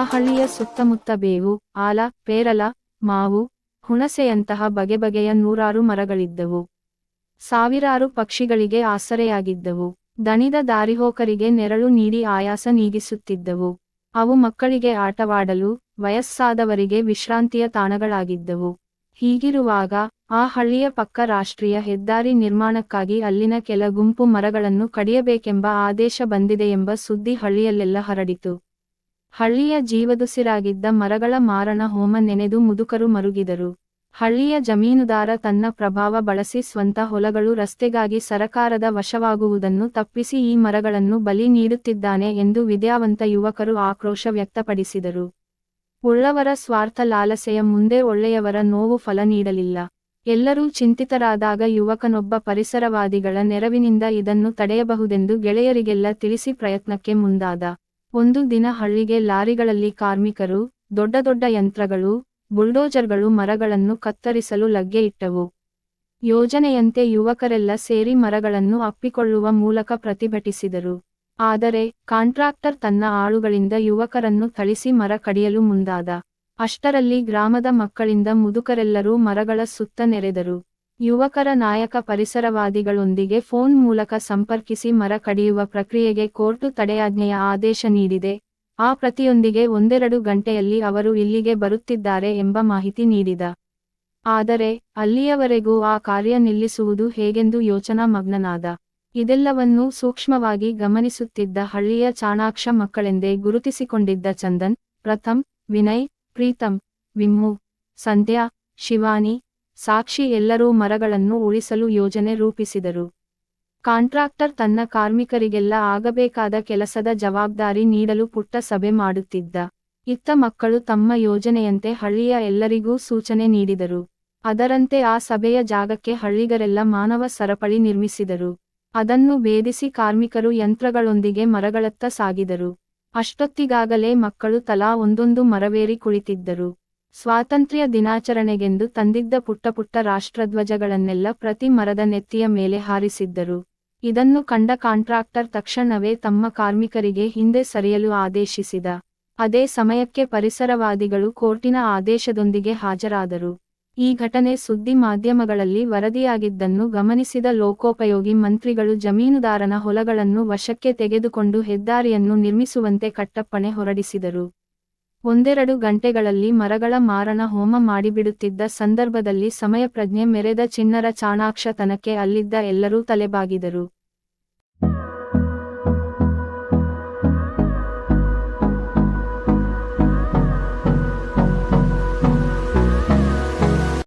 ಹಳ್ಳಿಯ ಸುತ್ತಮುತ್ತ ಬೇವು, ಆಲ, ಪೇರಲ, ಮಾವು, ಹುಣಸೆಯಂತಹ ಬಗೆ ಬಗೆಯ ನೂರಾರು ಮರಗಳಿದ್ದವು. ಸಾವಿರಾರು ಪಕ್ಷಿಗಳಿಗೆ ಆಸರೆಯಾಗಿದ್ದವು. ದಣಿದ ದಾರಿಹೋಕರಿಗೆ ನೆರಳು ನೀಡಿ ಆಯಾಸ ನೀಗಿಸುತ್ತಿದ್ದವು. ಅವು ಮಕ್ಕಳಿಗೆ ಆಟವಾಡಲು, ವಯಸ್ಸಾದವರಿಗೆ ವಿಶ್ರಾಂತಿಯ ತಾಣಗಳಾಗಿದ್ದವು. ಹೀಗಿರುವಾಗ, ಆ ಹಳ್ಳಿಯ ಪಕ್ಕ ರಾಷ್ಟ್ರೀಯ ಹೆದ್ದಾರಿ ನಿರ್ಮಾಣಕ್ಕಾಗಿ ಅಲ್ಲಿನ ಕೆಲ ಗುಂಪು ಮರಗಳನ್ನು ಕಡಿಯಬೇಕೆಂಬ ಆದೇಶ ಬಂದಿದೆಯೆಂಬ ಸುದ್ದಿ ಹಳ್ಳಿಯಲ್ಲೆಲ್ಲ ಹರಡಿತು. ಹಳ್ಳಿಯ ಜೀವದುಸಿರಾಗಿದ್ದ ಮರಗಳ ಮಾರಣ ಹೋಮ ನೆನೆದು ಮುದುಕರು ಮರುಗಿದರು. ಹಳ್ಳಿಯ ಜಮೀನುದಾರ ತನ್ನ ಪ್ರಭಾವ ಬಳಸಿ ಸ್ವಂತ ಹೊಲಗಳು ರಸ್ತೆಗಾಗಿ ಸರಕಾರದ ವಶವಾಗುವುದನ್ನು ತಪ್ಪಿಸಿ ಈ ಮರಗಳನ್ನು ಬಲಿ ನೀಡುತ್ತಿದ್ದಾನೆ ಎಂದು ವಿದ್ಯಾವಂತ ಯುವಕರು ಆಕ್ರೋಶ ವ್ಯಕ್ತಪಡಿಸಿದರು. ಉಳ್ಳವರ ಸ್ವಾರ್ಥ ಲಾಲಸೆಯ ಮುಂದೆ ಒಳ್ಳೆಯವರ ನೋವು ಫಲ ನೀಡಲಿಲ್ಲ. ಎಲ್ಲರೂ ಚಿಂತಿತರಾದಾಗ ಯುವಕನೊಬ್ಬ ಪರಿಸರವಾದಿಗಳ ನೆರವಿನಿಂದ ಇದನ್ನು ತಡೆಯಬಹುದೆಂದು ಗೆಳೆಯರಿಗೆಲ್ಲ ತಿಳಿಸಿ ಪ್ರಯತ್ನಕ್ಕೆ ಮುಂದಾದ. ಒಂದು ದಿನ ಹಳ್ಳಿಗೆ ಲಾರಿಗಳಲ್ಲಿ ಕಾರ್ಮಿಕರು, ದೊಡ್ಡ ದೊಡ್ಡ ಯಂತ್ರಗಳು, ಬುಲ್ಡೋಜರ್ಗಳು ಮರಗಳನ್ನು ಕತ್ತರಿಸಲು ಲಗ್ಗೆ ಇಟ್ಟವು. ಯೋಜನೆಯಂತೆ ಯುವಕರೆಲ್ಲ ಸೇರಿ ಮರಗಳನ್ನು ಅಪ್ಪಿಕೊಳ್ಳುವ ಮೂಲಕ ಪ್ರತಿಭಟಿಸಿದರು. ಆದರೆ, ಕಾಂಟ್ರಾಕ್ಟರ್ ತನ್ನ ಆಳುಗಳಿಂದ ಯುವಕರನ್ನು ಥಳಿಸಿ ಮರ ಕಡಿಯಲು ಮುಂದಾದ. ಅಷ್ಟರಲ್ಲಿ ಗ್ರಾಮದ ಮಕ್ಕಳಿಂದ ಮುದುಕರೆಲ್ಲರೂ ಮರಗಳ ಸುತ್ತ ನೆರೆದರು. ಯುವಕರ ನಾಯಕ ಪರಿಸರವಾದಿಗಳೊಂದಿಗೆ ಫೋನ್ ಮೂಲಕ ಸಂಪರ್ಕಿಸಿ ಮರ ಕಡಿಯುವ ಪ್ರಕ್ರಿಯೆಗೆ ಕೋರ್ಟು ತಡೆಯಾಜ್ಞೆಯ ಆದೇಶ ನೀಡಿದೆ. ಆ ಪ್ರತಿಯೊಂದಿಗೆ ಒಂದೆರಡು ಗಂಟೆಯಲ್ಲಿ ಅವರು ಇಲ್ಲಿಗೆ ಬರುತ್ತಿದ್ದಾರೆ ಎಂಬ ಮಾಹಿತಿ ನೀಡಿದ. ಆದರೆ, ಅಲ್ಲಿಯವರೆಗೂ ಆ ಕಾರ್ಯ ನಿಲ್ಲಿಸುವುದು ಹೇಗೆಂದು ಯೋಚನಾ ಮಗ್ನನಾದ. ಇದೆಲ್ಲವನ್ನೂ ಸೂಕ್ಷ್ಮವಾಗಿ ಗಮನಿಸುತ್ತಿದ್ದ ಹಳ್ಳಿಯ ಚಾಣಾಕ್ಷ ಮಕ್ಕಳೆಂದೇ ಗುರುತಿಸಿಕೊಂಡಿದ್ದ ಚಂದನ್, ಪ್ರಥಮ್, ವಿನಯ್, ಪ್ರೀತಮ್ ವಿಮ್ಮು ಸಂಧ್ಯಾ, ಶಿವಾನಿ ಸಾಕ್ಷಿ ಎಲ್ಲರೂ ಮರಗಳನ್ನು ಉಳಿಸಲು ಯೋಜನೆ ರೂಪಿಸಿದರು. ಕಾಂಟ್ರಾಕ್ಟರ್ ತನ್ನ ಕಾರ್ಮಿಕರಿಗೆಲ್ಲ ಆಗಬೇಕಾದ ಕೆಲಸದ ಜವಾಬ್ದಾರಿ ನೀಡಲು ಪುಟ್ಟ ಸಭೆ ಮಾಡುತ್ತಿದ್ದ. ಇತ್ತ ಮಕ್ಕಳು ತಮ್ಮ ಯೋಜನೆಯಂತೆ ಹಳ್ಳಿಯ ಎಲ್ಲರಿಗೂ ಸೂಚನೆ ನೀಡಿದರು. ಅದರಂತೆ ಆ ಸಭೆಯ ಜಾಗಕ್ಕೆ ಹಳ್ಳಿಗರೆಲ್ಲ ಮಾನವ ಸರಪಳಿ ನಿರ್ಮಿಸಿದರು. ಅದನ್ನು ಭೇದಿಸಿ ಕಾರ್ಮಿಕರು ಯಂತ್ರಗಳೊಂದಿಗೆ ಮರಗಳತ್ತ ಸಾಗಿದರು. ಅಷ್ಟೊತ್ತಿಗಾಗಲೇ ಮಕ್ಕಳು ತಲಾ ಒಂದೊಂದು ಮರವೇರಿ ಕುಳಿತಿದ್ದರು. ಸ್ವಾತಂತ್ರ್ಯ ದಿನಾಚರಣೆಗೆಂದು ತಂದಿದ್ದ ಪುಟ್ಟ ಪುಟ್ಟ ರಾಷ್ಟ್ರಧ್ವಜಗಳನ್ನೆಲ್ಲ ಪ್ರತಿ ಮರದ ನೆತ್ತಿಯ ಮೇಲೆ ಹಾರಿಸಿದ್ದರು. ಇದನ್ನು ಕಂಡ ಕಾಂಟ್ರಾಕ್ಟರ್ ತಕ್ಷಣವೇ ತಮ್ಮ ಕಾರ್ಮಿಕರಿಗೆ ಹಿಂದೆ ಸರಿಯಲು ಆದೇಶಿಸಿದ. ಅದೇ ಸಮಯಕ್ಕೆ ಪರಿಸರವಾದಿಗಳು ಕೋರ್ಟಿನ ಆದೇಶದೊಂದಿಗೆ ಹಾಜರಾದರು. ಈ ಘಟನೆ ಸುದ್ದಿ ಮಾಧ್ಯಮಗಳಲ್ಲಿ ವರದಿಯಾಗಿದ್ದನ್ನು ಗಮನಿಸಿದ ಲೋಕೋಪಯೋಗಿ ಮಂತ್ರಿಗಳು ಜಮೀನುದಾರನ ಹೊಲಗಳನ್ನು ವಶಕ್ಕೆ ತೆಗೆದುಕೊಂಡು ಹೆದ್ದಾರಿಯನ್ನು ನಿರ್ಮಿಸುವಂತೆ ಕಟ್ಟಪ್ಪಣೆ ಹೊರಡಿಸಿದರು. ಒಂದೆರಡು ಗಂಟೆಗಳಲ್ಲಿ ಮರಗಳ ಮಾರಣ ಹೋಮ ಮಾಡಿಬಿಡುತ್ತಿದ್ದ ಸಂದರ್ಭದಲ್ಲಿ ಸಮಯಪ್ರಜ್ಞೆ ಮೆರೆದ ಚಿನ್ನರ ಚಾಣಾಕ್ಷತನಕ್ಕೆ ಅಲ್ಲಿದ್ದ ಎಲ್ಲರೂ ತಲೆಬಾಗಿದರು.